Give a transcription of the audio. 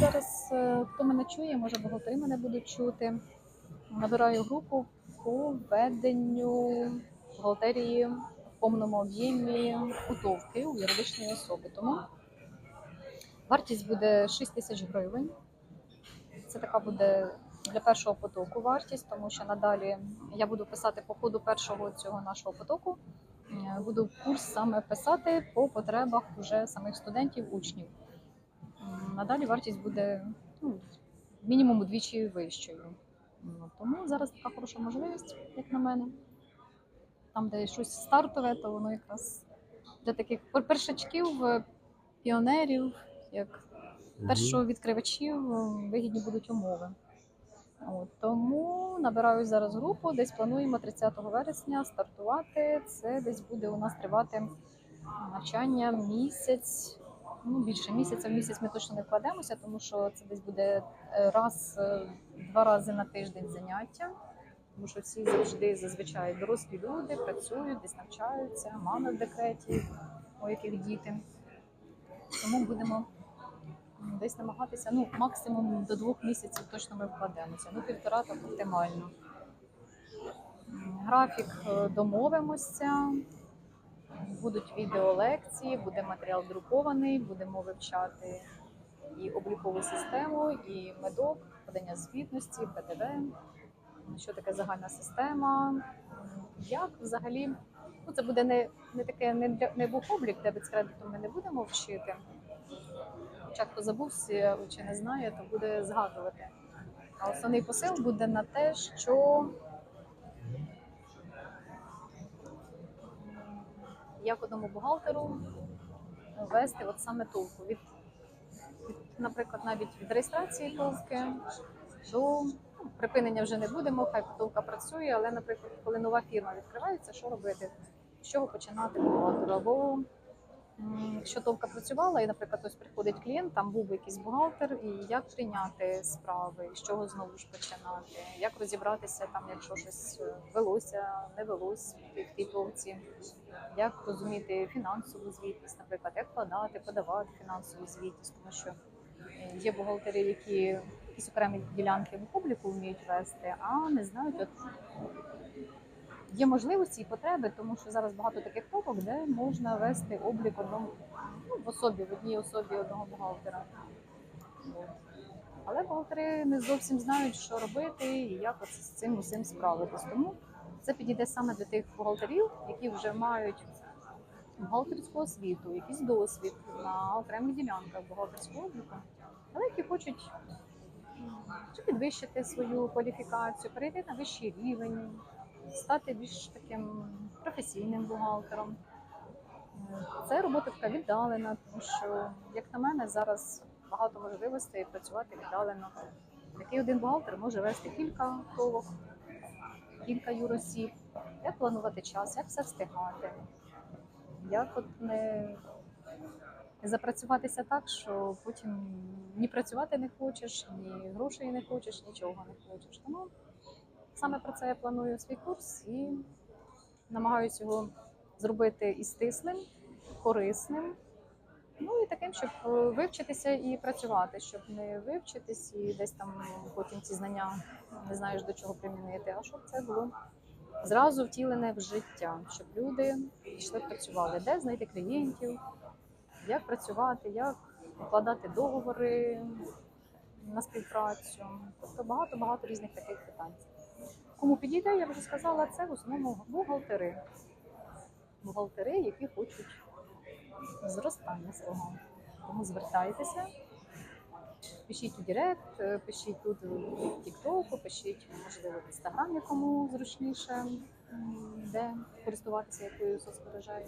зараз, е, хто мене чує, може бухгалтери мене будуть чути. Набираю групу по веденню бухгалтерії в повному об'ємі утовки у юридичної особи. Тому вартість буде 6 тисяч гривень. Це така буде для першого потоку вартість, тому що надалі я буду писати по ходу першого цього нашого потоку. е, Буду курс саме писати по потребах вже самих студентів, учнів. Надалі вартість буде ну, мінімум удвічі вищою. Ну, Тому зараз така хороша можливість, як на мене. Там, де щось стартове, то воно якраз для таких першачків, е, піонерів, як першовідкривачів е, вигідні будуть умови. От, тому набираю зараз групу, десь плануємо 30 вересня стартувати. Це десь буде у нас тривати навчання місяць, ну більше місяця. В місяць ми точно не вкладемося, тому що це десь буде е, раз, е, рази на тиждень заняття. Тому що всі завжди зазвичай дорослі люди працюють, десь навчаються, мами в декреті, у яких діти. Тому будемо десь намагатися, ну, максимум до двох місяців точно ми вкладемося. Ну, півтора так оптимально. Графік е, домовимося. Будуть відеолекції, буде матеріал друкований, будемо вивчати і облікову систему, і медок, подання звітності, ПДВ, що таке загальна система, як взагалі. Ну, це буде не, не таке не, для- не бухоблік, де з кредитом ми не будемо вчити. Хоча хто забувся чи не знає, то буде згадувати. А основний посил буде на те, що як одному бухгалтеру вести от саме толку від, від, наприклад, навіть від реєстрації толки до ну, припинення вже не будемо, хай толка працює, але, наприклад, коли нова фірма відкривається, що робити? З чого починати бухгалтеру? Або якщо толка працювала, і, наприклад, ось приходить клієнт, там був якийсь бухгалтер, і як прийняти справи, з чого знову ж починати, як розібратися там, якщо щось е, велося, не велось в тій толці, як розуміти фінансову звітність, наприклад, як вкладати, подавати фінансову звітність, тому що е, є бухгалтери, які якісь окремі ділянки в обліку вміють вести, а не знають, от є можливості і потреби, тому що зараз багато таких топок, де можна вести облік одному ну, в особі, в одній особі одного бухгалтера. Але бухгалтери не зовсім знають, що робити і як з цим усім справитись. Тому це підійде саме для тих бухгалтерів, які вже мають бухгалтерську освіту, якийсь досвід на окремих ділянках бухгалтерського обліку, але які хочуть чи підвищити свою кваліфікацію, перейти на вищий рівень, стати більш таким професійним бухгалтером. Це робота така віддалена, тому що, як на мене, зараз багато можливостей працювати віддалено. Такий один бухгалтер може вести кілька толок, кілька юросіб, як планувати час, як все встигати, як от не запрацюватися так, що потім ні працювати не хочеш, ні грошей не хочеш, нічого не хочеш. Тому саме про це я планую свій курс і намагаюся його зробити і стислим, корисним. Ну і таким, щоб е, вивчитися і працювати, щоб не вивчитись і десь там потім ці знання не знаєш до чого примінити, а щоб це було зразу втілене в життя, щоб люди пішли працювали, де знайти клієнтів, як працювати, як укладати договори на співпрацю. Тобто багато-багато різних таких питань. Кому підійде, я вже сказала, це в основному бухгалтери. Бухгалтери, які хочуть зростання свого. Тому звертайтеся, пишіть у Директ, пишіть тут в Тіктоку, пишіть, можливо, в Інстаграмі, кому зручніше, де користуватися якою соцмережею.